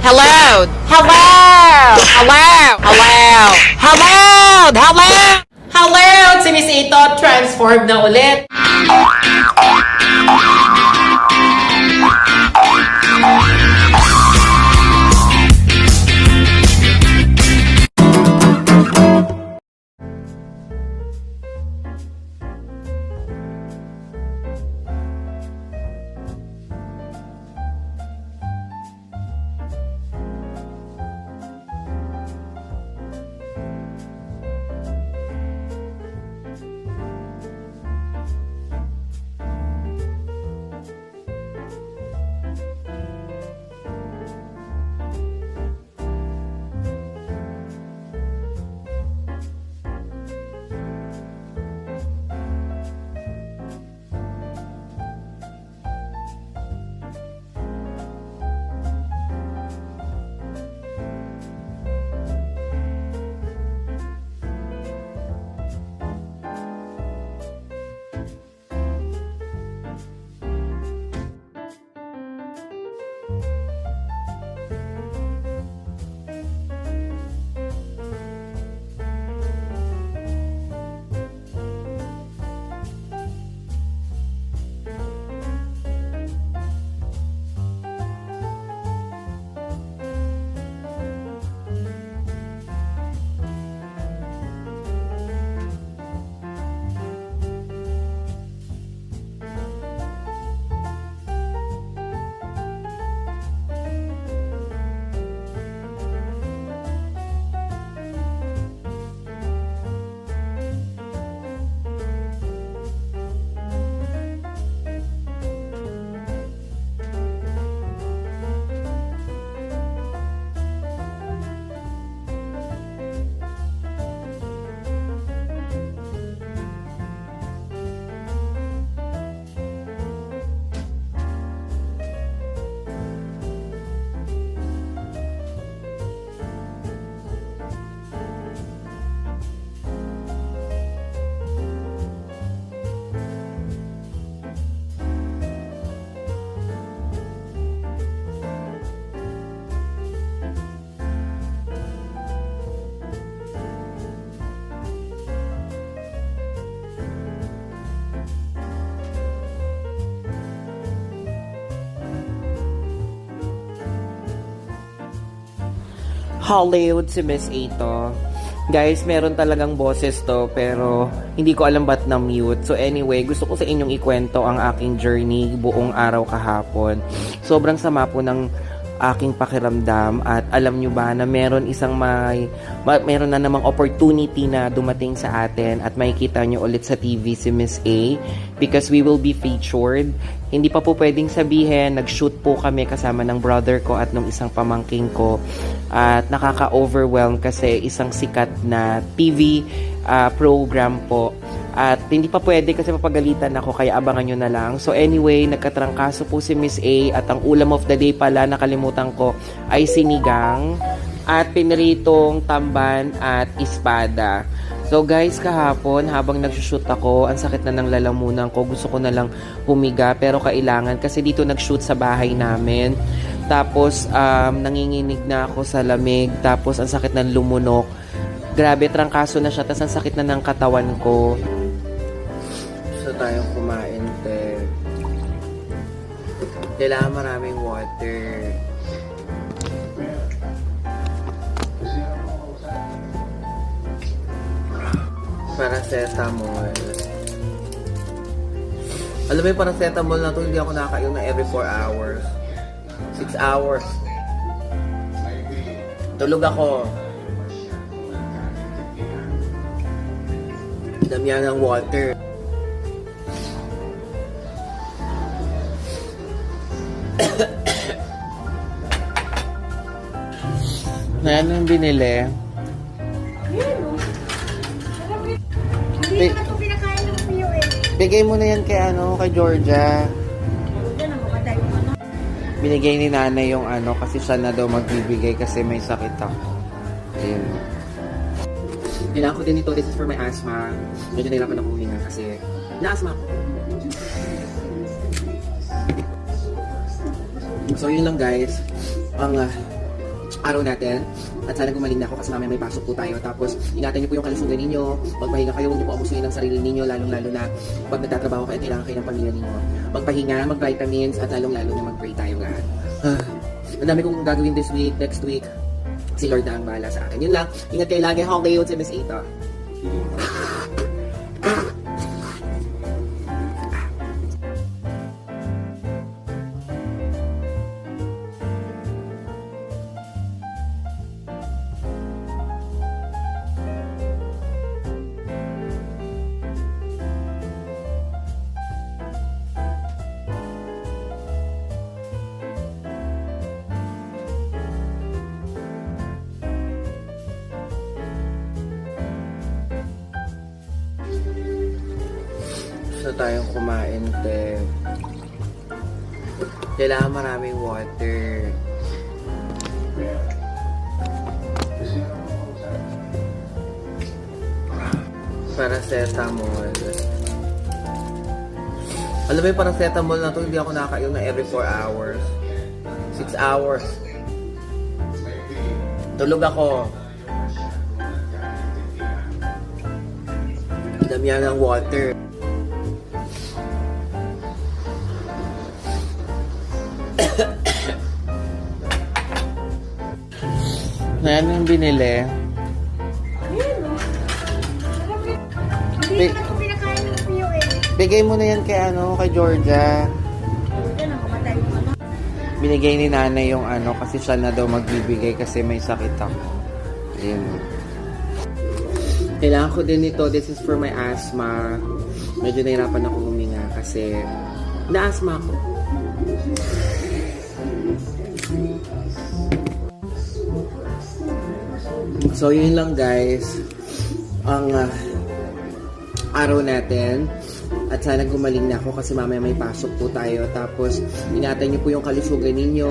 Hello! Hello! Hello! Hello! Hello! Hello! Hello! Si Miss Ito, transform na. Hollywood si Miss Ito. Guys, meron talagang boses to pero hindi ko alam ba't na-mute. So anyway, gusto ko sa inyong ikwento ang aking journey buong araw kahapon. Sobrang sama po ng aking pakiramdam at alam nyo ba na meron isang may ma- meron na namang opportunity na dumating sa atin at makikita nyo ulit sa TV si Miss A because we will be featured. Hindi pa po pwedeng sabihin nag-shoot po kami kasama ng brother ko at nung isang pamangking ko. At nakaka-overwhelm kasi isang sikat na TV ah, program po at hindi pa pwede kasi papagalitan ako kaya abangan nyo na lang. So anyway, nagkatrangkaso po si Miss A at ang ulam of the day pala nakalimutan ko ay sinigang at piniritong tamban at espada. So guys, kahapon habang nagsushoot ako, ang sakit na ng lalamunan ko. Gusto ko na lang humiga pero kailangan kasi dito nag-shoot sa bahay namin. Tapos um, nanginginig na ako sa lamig. Tapos ang sakit ng lumunok. Grabe, trangkaso na siya. Tapos ang sakit na ng katawan ko. Tayong kumain, te. Kailangan maraming water. Paracetamol. Alam mo yung paracetamol na to, hindi ako nakakainom na every 4 hours. 6 hours. Tulog ako. Damihan ng water. Na ano yung binili? Hindi naman ito pinakain ng Pio eh. Bigay mo na yan kay ano, kay Georgia. Diyan ang makatay mo ano. Binigay ni nanay yung ano, kasi siya na daw magbibigay kasi may sakit ako. Ayun. Kailangan ko din ito. This is for my asthma. Medyo nahirapan ako huminga kasi na-asthma ako. So yun lang guys. Ang ah, araw natin. At sana gumaling na ako kasi mamaya may pasok po tayo. Tapos, ingatan niyo po yung kalusugan ninyo. Magpahinga kayo, huwag niyo po abusuin ng sarili ninyo, lalong-lalo na pag nagtatrabaho kayo, kailangan kayo ng pamilya ninyo. Magpahinga, mag-vitamins, at lalong-lalo na mag-pray tayong lahat. Ah, ang dami kong gagawin this week, next week. Si Lord na ang bahala sa akin. Yun lang. Ingat kayo lagi. Hong kayo sa Miss Ito. Tayong kumain, te. Kailangan maraming water. Paracetamol. Alam mo yung paracetamol na to, hindi ako nakakainom na every 4 hours. 6 hours. Tulog ako. Damihan ng water. Na ano yung binili? Eh. Bigay mo na yan kay ano, kay Georgia. Binigay ni nanay yung ano kasi siya na daw magbibigay kasi may sakit ako. Ayun. Kailangan ko din ito. This is for my asthma. Medyo nahirapan ako huminga kasi na-asthma ako. So, yun lang guys. Ang ah, araw natin. At sana gumaling na ako kasi mamaya may pasok po tayo. Tapos, ingatan niyo po yung kalusugan ninyo.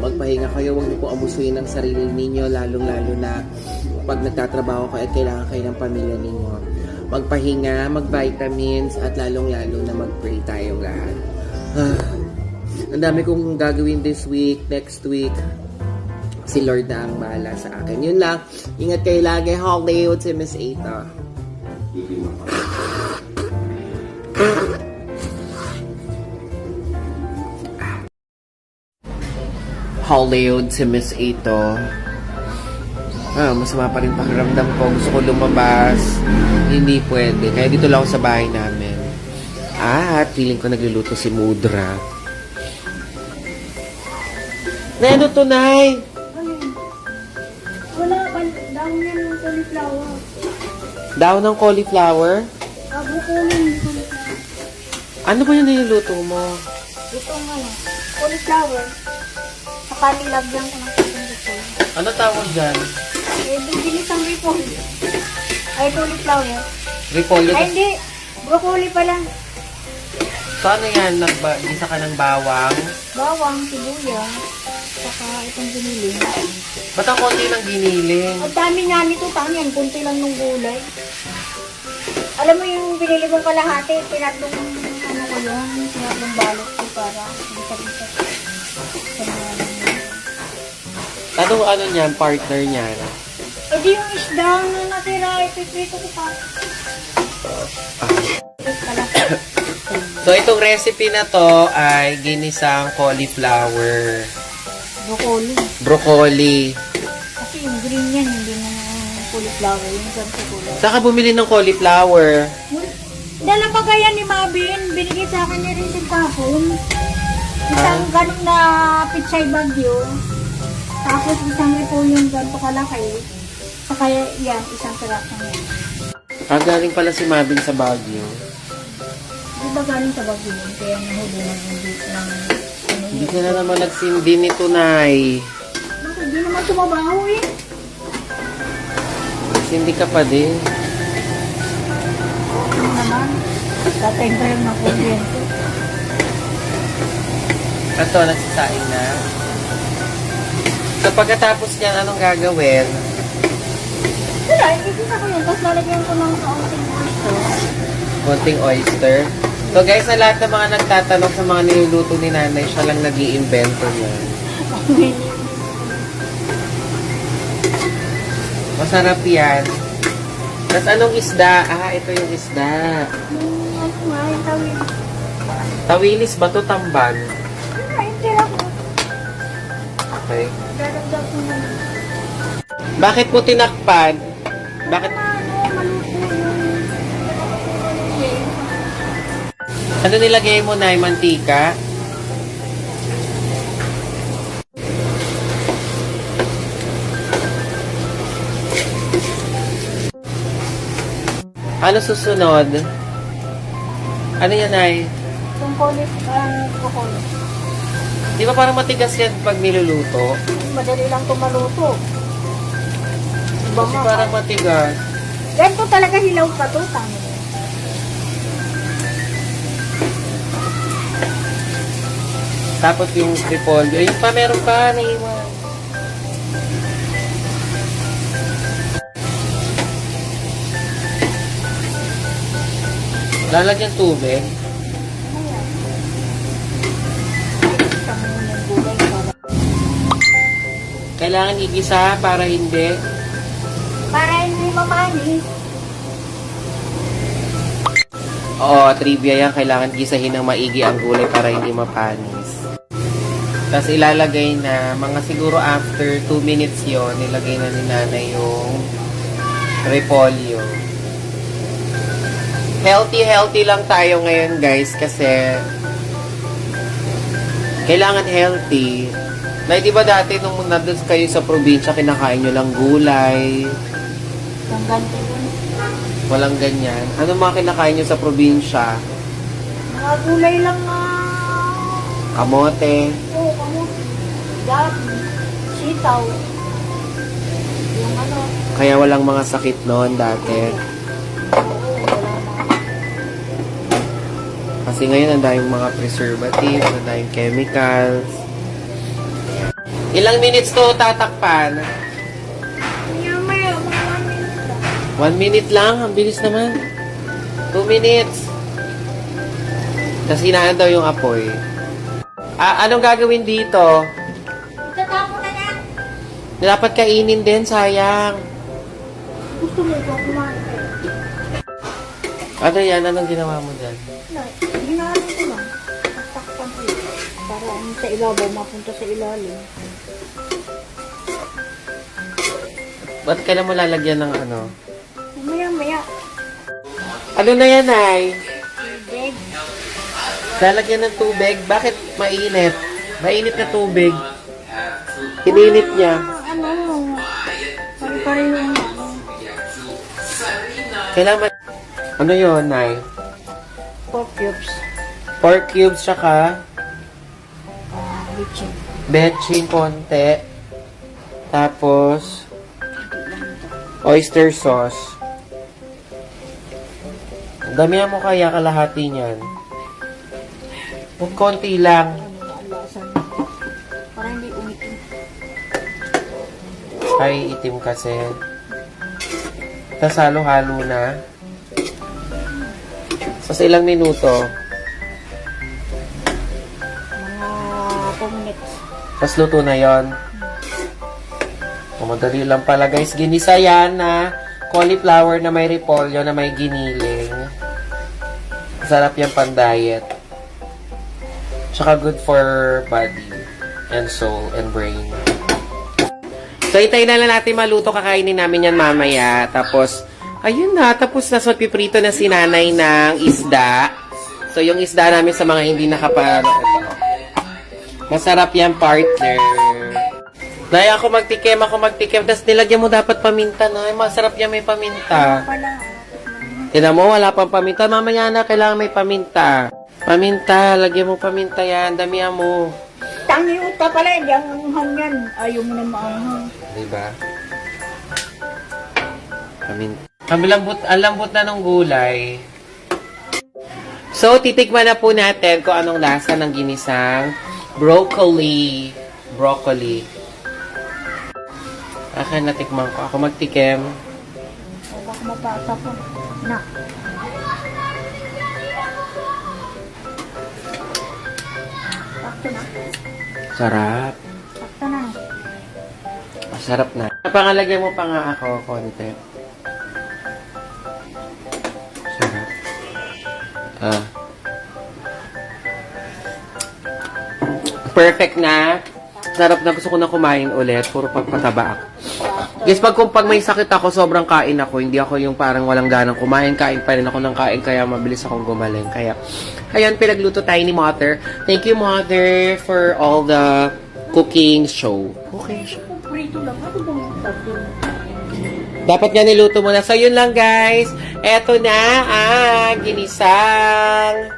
Magpahinga kayo. Huwag niyo po amusuin ng sarili ninyo. Lalong-lalo na pag nagtatrabaho kayo at kailangan kayo ng pamilya ninyo. Magpahinga, mag-vitamins, at lalong-lalo na mag-pray tayong lahat. Ah, ang dami kong gagawin this week, next week. Si Lord na ang bahala sa akin. Yun lang. Ingat kayo lagi. Hollywood si Miss Eta. Hollywood si Miss Ito. Ah, masama pa rin pakiramdam ko. Gusto ko lumabas. Hindi pwede. Kaya dito lang ako sa bahay namin. At feeling ko nagluluto si Mudra. Neno to, Nay? Ayun. Wala, daw ng cauliflower. Daw ng cauliflower? Ah, bukulin yung cauliflower. Ano ba yung niluluto mo? Ito nga lang. Cauliflower. Saka nilagyan ko ng repol. Ano tawag dyan? Eh, bibilis ang repol. Ay, cauliflower. Repolyo. Ay, hindi. Broccoli pala. So ano yan? Nagba isa ka ng bawang? Bawang, sibuyas. Saka itong binili. Ba't ang konti ng giniling? Ang dami nga nito, tangan. Kunti lang nung gulay. Alam mo yung binili kong kalahati, tinatlong ano ko yun, tinatlong balot ko para ano. Anong ano niyan? Partner niyan? Eh di yung isda na natira, ipiprito ko pa. So itong recipe na to ay ginisang cauliflower. Broccoli. Broccoli. Kasi yung green yan, hindi na cauliflower. Yung ganito kulay. Saan ka bumili ng cauliflower? Dala pa kaya ni Mabin, binigay sa akin niya rin sa kahon. Isang ganun na pichay bagyo. Tapos isang repolyo yung ganito kalaki. Saka yan, isang piraso yan. Ah, galing pala si Mabin sa Baguio. Di ba galing sa bagyo yun? Kaya nahuli na yung dito ng Hindi ka na naman nagsindi nito, Nay. Bakit di naman tumabaho eh? Sindi ka pa din. Ano naman? Tatay ko yung nakuryente. Ito, nagsasaing na. So pagkatapos niyan, anong gagawin? Wala, ikikita ko yun. Tapos lalagyan ko ng kaunting oyster. konting oyster. So guys, sa lahat ng mga nagtatanong sa mga niluluto ni nanay, siya lang nag iimbento yan. Masarap yan. Tapos anong isda? Ah, ito yung isda. Tawid. Tawilis ba to tamban? Okay. Bakit mo tinakpan? Bakit? Ano nilagay mo na mantika? Ano susunod? Ano yan ay? Yung kulit, ang kukulit. Di ba parang matigas yan pag niluluto? Madali lang ito maluto. Iba Kasi parang matigas. Ganito talaga hilaw pa to, tama. Tapos yung repolyo. Yung pa meron pa, naiwan. Lalagyan tubig. Kailangan igisa para hindi. para hindi mamanis. Oo, trivia yan. Kailangan gisahin ng maigi ang gulay para hindi mapanis. Tapos ilalagay na, mga siguro after 2 minutes yon nilagay na ni nanay yung repolyo. Healthy, healthy lang tayo ngayon guys kasi kailangan healthy. Na di ba dati nung nandun kayo sa probinsya, kinakain nyo lang gulay, walang ganyan. Ano mga kinakain nyo sa probinsya? Mga gulay lang. Kamote, Oo, kamo. Gabi. Sitaw. Yung ano. Kaya walang mga sakit noon dati. Kasi ngayon, ang daming mga preservatives, ang daming chemicals. Ilang minutes to tatakpan? One minute lang. One minute lang, ang bilis naman. Two minutes. Tapos hinaan daw yung apoy. Ah, anong gagawin dito? Itatapon na yan. Dapat kainin din, sayang. Gusto mo ito kumain. Ano yan? Anong ginawa mo dyan? Wala. Ginagawa ko lang. Takpan ko yun. Para ang sa ibabaw mapunta sa ilalim. Ba't kailan mo lalagyan ng ano? Maya maya. Ano na yan, ay? Big. Lalagyan ng tubig. Bakit mainit? Mainit na tubig. Ininit niya. Ano? Pare-pareho yung. Kailangan... Ano yun, Nay? Pork cubes. Pork cubes, tsaka Ah, bitchin. betchin konti. Tapos, oyster sauce. Damihan mo kaya kalahati niyan. Konti lang. Para hindi umitim. Ay, itim kasi. Tapos halo-halo na. Sa ilang minuto. Mga 2 minutes. Tapos luto na yon. Madali lang pala guys. Ginisa yan na cauliflower na may repolyo na may giniling. Sarap yan pang diet. Tsaka good for body and soul and brain. So, itayin na lang natin maluto. Kakainin namin yan mamaya. Tapos, ayun na. Tapos, nasa piprito na si nanay ng isda. So, yung isda namin sa mga hindi nakapano. Masarap yan, partner. Nay, ako magtikim, ako magtikim. Tapos nilagyan mo dapat paminta, Nay. Masarap yan may paminta. Tinan mo, wala pang paminta. Mamaya na, kailangan may paminta. Paminta, lagyan mo paminta yan. Damihan mo. Tangi uta pala. Hindi ang anghang yan. Ayaw mo na maanghang. Diba? Paminta. Ang lambot, ang lambot na ng gulay. So, titikman na po natin kung anong lasa ng ginisang broccoli. Broccoli. Akin natikman ko. Ako magtikim. O baka mapasa po. Na. Sakto na. Sarap. Sakto na. Masarap na. Pangalagyan mo pa nga ako, konti. Sarap. Ah. Perfect na. Sarap na. Gusto ko na kumain ulit. Puro pagpataba ako. Guys, pag, kung pag may sakit ako, sobrang kain ako. Hindi ako yung parang walang ganang kumain. Kain pa rin ako ng kain. Kaya mabilis akong gumaling. Kaya, ayan, pinagluto tayo ni Mother. Thank you, Mother, for all the cooking show. Cooking show. Ano? Dapat nga niluto mo na. So, yun lang, guys. Eto na ang ginisang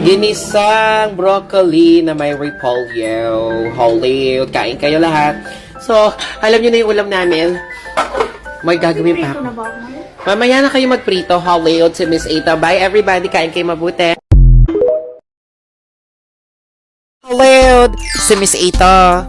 ginisang broccoli na may repolyo. Holy, kain kayo lahat. So, alam nyo na yung ulam namin. May gagawin pa. Na ba? Mamaya na kayo magprito. Hollywood si Miss Ita. Bye, everybody. Kain kayo mabuti. Hollywood si Miss Ita.